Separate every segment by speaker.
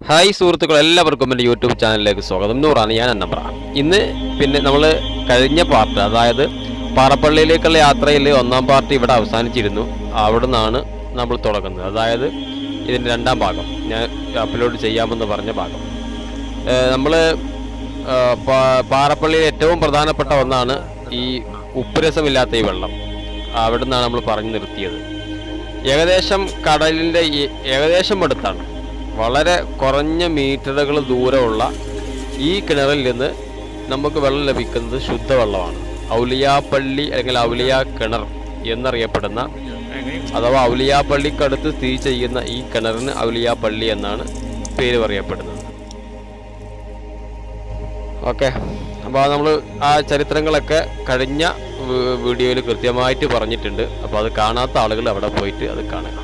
Speaker 1: Hi സുഹൃത്തുക്കൾ എല്ലാവർക്കും എന്റെ യൂട്യൂബ് ചാനലിലേക്ക് സ്വാഗതം. നൂറാണ് ഞാൻ അന്നമ്പ്ര ഇന്ന് പിന്നെ നമ്മൾ കഴിഞ്ഞ പാർട്ട് അതായത് പാറപ്പള്ളിയിലേക്കുള്ള യാത്രയിൽ ഒന്നാം പാർട്ട് ഇവിടെ അവസാനിച്ചിരുന്നു. അവിടെ നിന്നാണ് നമ്മൾ തുടങ്ങുന്നത്. അതായത് ഇതിന്റെ രണ്ടാം ഭാഗം. ഞാൻ അപ്ലോഡ് ചെയ്യാമെന്ന് പറഞ്ഞ ഭാഗം. നമ്മൾ പാറപ്പള്ളിയിൽ ഏറ്റവും പ്രധാനപ്പെട്ട ഒന്നാണ് ഈ ഉപ്പുരസമില്ലാത്ത ഈ വെള്ളം. അവിടെ നിന്നാണ് നമ്മൾ പറഞ്ഞു നിർത്തിയത്. ഏകദേശം കടലിന്റെ ഏകദേശം അടുത്താണ്. വളരെ കുറഞ്ഞ മീറ്ററുകൾ ദൂരമുള്ള ഈ കിണറിൽ നിന്ന് നമുക്ക് വെള്ളം ലഭിക്കുന്നത് ശുദ്ധവെള്ളമാണ്. ഔലിയാപ്പള്ളി അല്ലെങ്കിൽ ഔലിയ കിണർ എന്നറിയപ്പെടുന്ന അഥവാ ഔലിയാപ്പള്ളിക്കടുത്ത് സ്ഥിതി ചെയ്യുന്ന ഈ കിണറിന് ഔലിയാപ്പള്ളി എന്നാണ് പേര് പറയപ്പെടുന്നത്. ഓക്കെ. അപ്പോൾ നമ്മൾ ആ ചരിത്രങ്ങളൊക്കെ കഴിഞ്ഞ വീഡിയോയിൽ കൃത്യമായിട്ട് പറഞ്ഞിട്ടുണ്ട്. അപ്പോൾ അത് കാണാത്ത ആളുകൾ അവിടെ പോയിട്ട് അത് കാണുക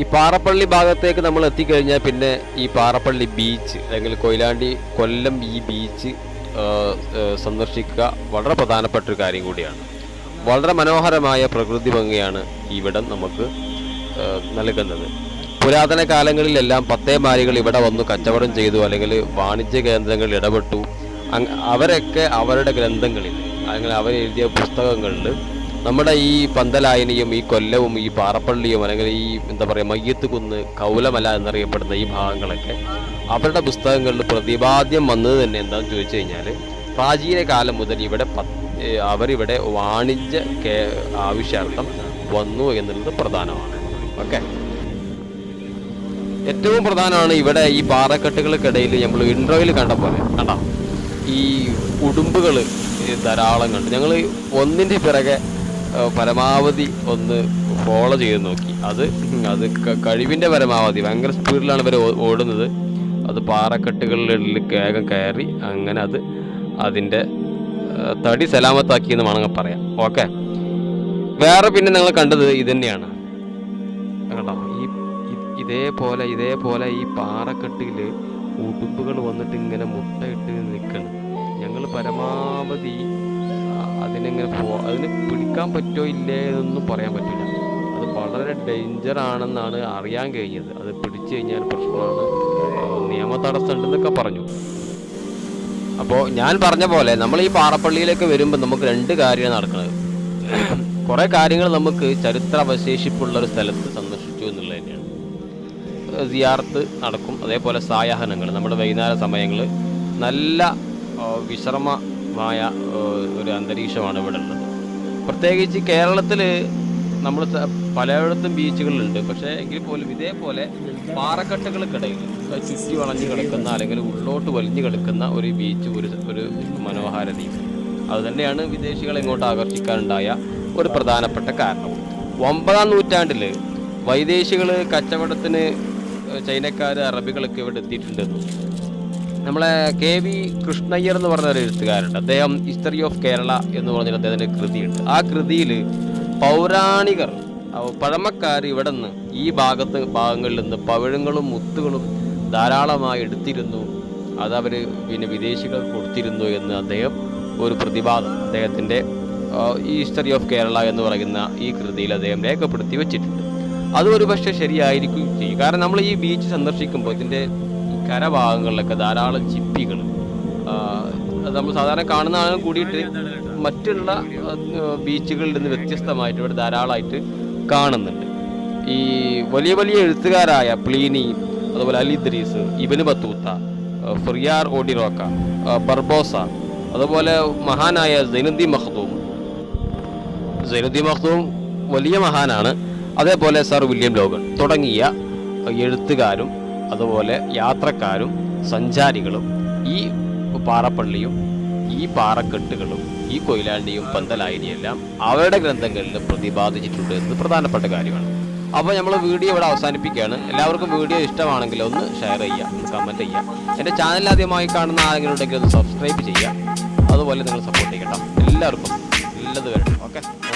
Speaker 1: ഈ പാറപ്പള്ളി ഭാഗത്തേക്ക് നമ്മൾ എത്തിക്കഴിഞ്ഞാൽ പിന്നെ ഈ പാറപ്പള്ളി ബീച്ച് അല്ലെങ്കിൽ കൊയിലാണ്ടി കൊല്ലം ഈ ബീച്ച് സന്ദർശിക്കുക വളരെ പ്രധാനപ്പെട്ട ഒരു കാര്യം കൂടിയാണ്. വളരെ മനോഹരമായ പ്രകൃതി ഭംഗിയാണ് ഇവിടം നമുക്ക് നൽകുന്നത്. പുരാതന കാലങ്ങളിലെല്ലാം പത്തേമാരികൾ ഇവിടെ വന്നു കച്ചവടം ചെയ്തു അല്ലെങ്കിൽ വാണിജ്യ കേന്ദ്രങ്ങളിൽ ഇടപെട്ടു. അവരൊക്കെ അവരുടെ ഗ്രന്ഥങ്ങളിൽ അല്ലെങ്കിൽ അവരെഴുതിയ പുസ്തകങ്ങളിൽ നമ്മുടെ ഈ പന്തലായനിയും ഈ കൊല്ലവും ഈ പാറപ്പള്ളിയും അല്ലെങ്കിൽ ഈ എന്താ പറയുക മയ്യത്ത് കുന്ന് കൗലമല എന്നറിയപ്പെടുന്ന ഈ ഭാഗങ്ങളൊക്കെ അവരുടെ പുസ്തകങ്ങളിൽ പ്രതിപാദ്യം വന്നത് തന്നെ എന്താണെന്ന് ചോദിച്ചു കഴിഞ്ഞാൽ പ്രാചീന കാലം മുതൽ ഇവിടെ അവരിവിടെ വാണിജ്യ ആവശ്യാർത്ഥം വന്നു എന്നുള്ളത് പ്രധാനമാണ്. ഓക്കെ. ഏറ്റവും പ്രധാനമാണ് ഇവിടെ ഈ പാറക്കെട്ടുകൾക്കിടയിൽ നമ്മൾ ഇൻട്രോയിൽ കണ്ട പോലെ. കണ്ടോ? ഈ ഉടുമ്പുകൾ ധാരാളം കണ്ടു. ഞങ്ങൾ ഒന്നിന്റെ പിറകെ പരമാവധി ഒന്ന് ഫോളോ ചെയ്ത് നോക്കി. അത് അത് കഴിവിന്റെ പരമാവധി. ഭയങ്കര സ്പീഡിലാണ് ഇവർ ഓടുന്നത്. അത് പാറക്കെട്ടുകളിൽ വേഗം കയറി അങ്ങനെ അത് അതിന്റെ തടി സലാമത്താക്കി എന്ന് വേണമെങ്കിൽ പറയാം. ഓക്കെ? വേറെ പിന്നെ നിങ്ങൾ കണ്ടത് ഇത് ഇതേപോലെ ഇതേപോലെ ഈ പാറക്കെട്ടിൽ ഉടുമ്പുകൾ വന്നിട്ട് ഇങ്ങനെ മുട്ടയിട്ട് നിൽക്കണം. ഞങ്ങൾ പരമാവധി അതിനെങ്ങനെ പോ അതിന് പിടിക്കാൻ പറ്റോ ഇല്ലേ എന്നൊന്നും പറയാൻ പറ്റില്ല അത് വളരെ ഡേഞ്ചർ ആണെന്നാണ് അറിയാൻ കഴിഞ്ഞത്. അത് പിടിച്ചു കഴിഞ്ഞാൽ പ്രശ്നമാണ്. നിയമ തടസ്സം ഉണ്ടെന്നൊക്കെ പറഞ്ഞു. അപ്പോൾ ഞാൻ പറഞ്ഞ പോലെ നമ്മൾ ഈ പാറപ്പള്ളിയിലേക്ക് വരുമ്പോൾ നമുക്ക് രണ്ട് കാര്യമാണ് നടക്കുന്നത് കുറേ കാര്യങ്ങൾ നമുക്ക് ചരിത്ര അവശേഷിപ്പുള്ള ഒരു സ്ഥലത്ത് ഏഹ് സിയാർത്ത് നടക്കും. അതേപോലെ സായാഹനങ്ങൾ. നമ്മുടെ വൈകുന്നേര സമയങ്ങൾ നല്ല വിശ്രമമായ ഒരു അന്തരീക്ഷമാണ് ഇവിടെ ഉള്ളത്. പ്രത്യേകിച്ച് കേരളത്തിൽ നമ്മൾ പലയിടത്തും ബീച്ചുകളുണ്ട് പക്ഷേ എങ്കിൽ പോലും ഇതേപോലെ പാറക്കെട്ടുകൾക്കിടയിൽ ചുറ്റി വളഞ്ഞു കിടക്കുന്ന അല്ലെങ്കിൽ ഉള്ളോട്ട് വലിഞ്ഞു കിടക്കുന്ന ഒരു ബീച്ച് ഒരു ഒരു മനോഹാരതയും അത് തന്നെയാണ് വിദേശികളെ ഇങ്ങോട്ട് ആകർഷിക്കാനുണ്ടായ ഒരു പ്രധാനപ്പെട്ട കാരണം. ഒമ്പതാം നൂറ്റാണ്ടിൽ വൈദേശികൾ കച്ചവടത്തിന് ചൈനക്കാർ അറബികളൊക്കെ ഇവിടെ എത്തിയിട്ടുണ്ടെന്നു നമ്മളെ കെ വി കൃഷ്ണയ്യർ എന്ന് പറഞ്ഞ ഒരു എഴുത്തുകാരുണ്ട്. അദ്ദേഹം ഹിസ്റ്ററി ഓഫ് കേരള എന്ന് പറഞ്ഞ അദ്ദേഹത്തിന്റെ കൃതിയുണ്ട്. ആ കൃതിയിൽ പൗരാണികർ പഴമക്കാർ ഇവിടെ നിന്ന് ഈ ഭാഗത്ത് ഭാഗങ്ങളിൽ നിന്ന് പവിഴങ്ങളും മുത്തുകളും ധാരാളമായി എടുത്തിരുന്നു. അതവർ പിന്നെ വിദേശികൾ കൊടുത്തിരുന്നു എന്ന് അദ്ദേഹം ഒരു പ്രതിപാദം അദ്ദേഹത്തിന്റെ ഈ ഹിസ്റ്ററി ഓഫ് കേരള എന്ന് പറയുന്ന ഈ കൃതിയിൽ അദ്ദേഹം രേഖപ്പെടുത്തി വെച്ചിട്ടുണ്ട്. അത് ഒരു പക്ഷേ ശരിയായിരിക്കും ചെയ്യും. കാരണം നമ്മൾ ഈ ബീച്ച് സന്ദർശിക്കുമ്പോൾ ഇതിന്റെ കരഭാഗങ്ങളിലൊക്കെ ധാരാളം ചിപ്പികൾ നമ്മൾ സാധാരണ കാണുന്നതാണ് കൂടിയിട്ട് മറ്റുള്ള ബീച്ചുകളിൽ നിന്ന് വ്യത്യസ്തമായിട്ട് ഇവിടെ ധാരാളമായിട്ട് കാണുന്നുണ്ട്. ഈ വലിയ വലിയ എഴുത്തുകാരായ പ്ലീനി അതുപോലെ Ali അലിദ്രീസ് ഇബന് Battuta Friar Odorico Barbosa അതുപോലെ മഹാനായ സൈനുദ്ദീൻ മഖ്ദൂം. സൈനുദ്ദീൻ മഖ്ദൂം വലിയ മഹാനാണ്. അതേപോലെ സർ വില്യം ലോഗൻ തുടങ്ങിയ എഴുത്തുകാരും അതുപോലെ യാത്രക്കാരും സഞ്ചാരികളും ഈ പാറപ്പള്ളിയും ഈ പാറക്കെട്ടുകളും ഈ കൊയിലാണ്ടിയും പന്തലായിനിയെല്ലാം അവരുടെ ഗ്രന്ഥങ്ങളിൽ പ്രതിപാദിച്ചിട്ടുണ്ട് എന്ന് പ്രധാനപ്പെട്ട കാര്യമാണ്. അപ്പോൾ നമ്മൾ വീഡിയോ ഇവിടെ അവസാനിപ്പിക്കുകയാണ്. എല്ലാവർക്കും വീഡിയോ ഇഷ്ടമാണെങ്കിൽ ഒന്ന് ഷെയർ ചെയ്യുക ഒന്ന് കമന്റ് ചെയ്യുക. എന്റെ ചാനൽ ആദ്യമായി കാണുന്ന ആരെങ്കിലും ഉണ്ടെങ്കിൽ ഒന്ന് സബ്സ്ക്രൈബ് ചെയ്യുക. അതുപോലെ നിങ്ങൾ സപ്പോർട്ട് ചെയ്യണം. എല്ലാവർക്കും നല്ലത് വരട്ടെ.